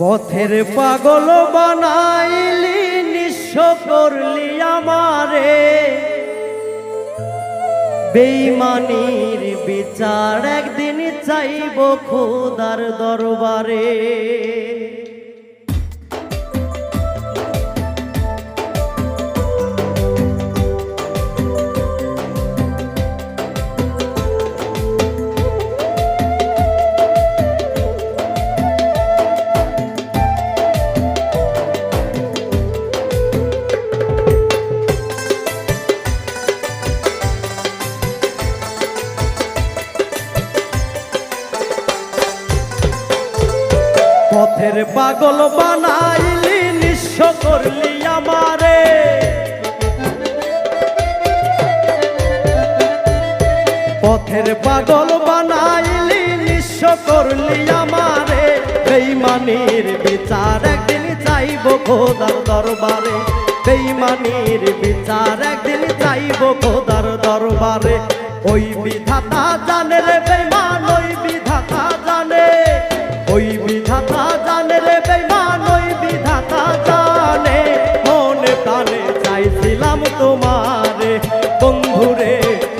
পথের পাগল বানাইলি নিঃস্ব করলি আমারে। বেইমানির বিচার একদিন চাইব খোদার দরবারে। পথের পাগল বানাইলি, নিঃস্ব করলি আমারে। পথের পাগল বানাইলি, নিঃস্ব করলি আমারে। বেইমানির বিচার একদিন চাইব খোদার দরবারে। বেইমানির বিচার একদিন চাইব খোদার দরবারে। ওই বিধাতা জানে রে বেইমান তোমারে। বন্ধুরে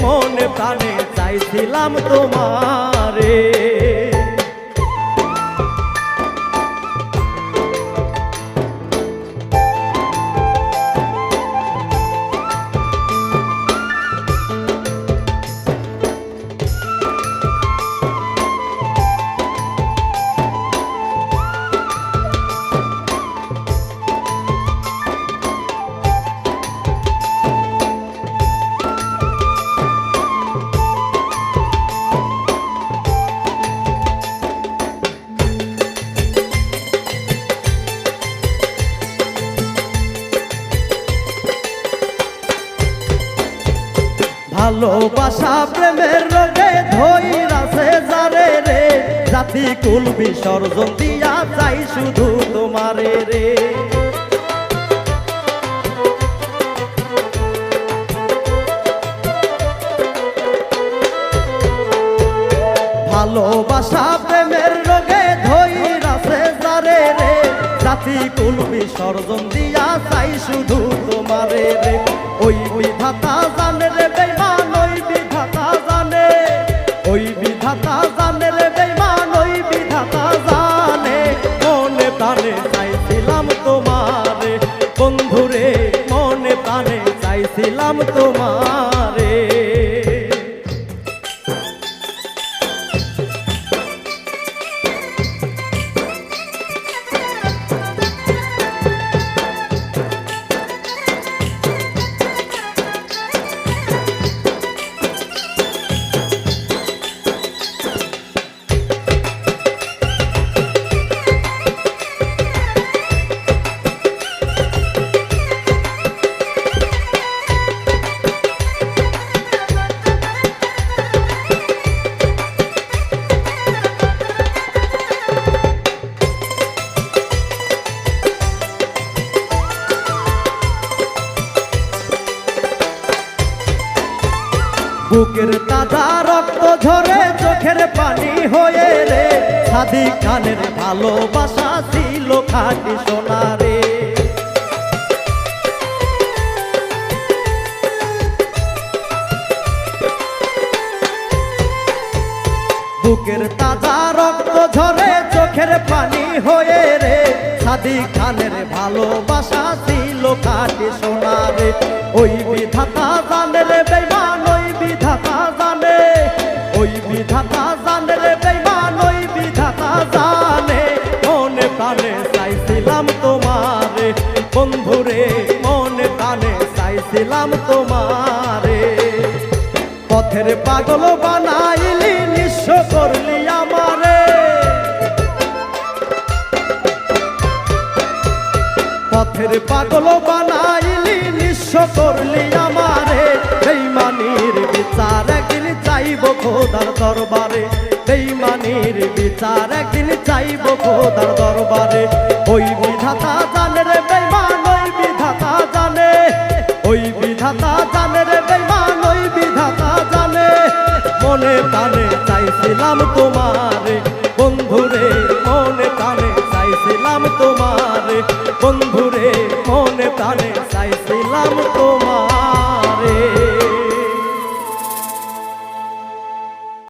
মনে প্রাণে চাইছিলাম তোমারে। ভালোবাসা প্রেমের রোগে ধৈরাছে যারে রে? জাতি কুল বিসর্জন দিয়া চাই শুধু তোমারে রে। ভালোবাসা প্রেমের রোগে ধৈরাছে যারে রে? জাতি কুল বিসর্জন দিয়া চাই শুধু তোমারে রে। ওই বিধাতা জানে রে বেইমান মনে প্রাণে বুকের তাজা রক্ত ঝরে চোখের পানি হয়ে রে সাদি খানের ভালোবাসা ছিল খাটি সোনারে। বুকের তাজা রক্ত ঝরে চোখের পানি হয়ে রে সাদি খানের ভালোবাসা ছিল খাটি সোনারে। ওই বন্ধুরে, মনে প্রাণে চাইছিলাম তোমারে। পথের পাগল বানাইলি, নিঃস্ব করলি আমারে। পথের পাগল বানাইলি, নিঃস্ব করলি আমারে। বেইমানির বিচার একদিন চাইব খোদার দরবারে। বেইমানির বিচার একদিন চাইব খোদার দরবারে। ওই বিধাতা জানে রে জানে রে বেমান ওই বিধাতা জানে। মনে প্রাণে চাইছিলাম তোমারে বন্ধুরে।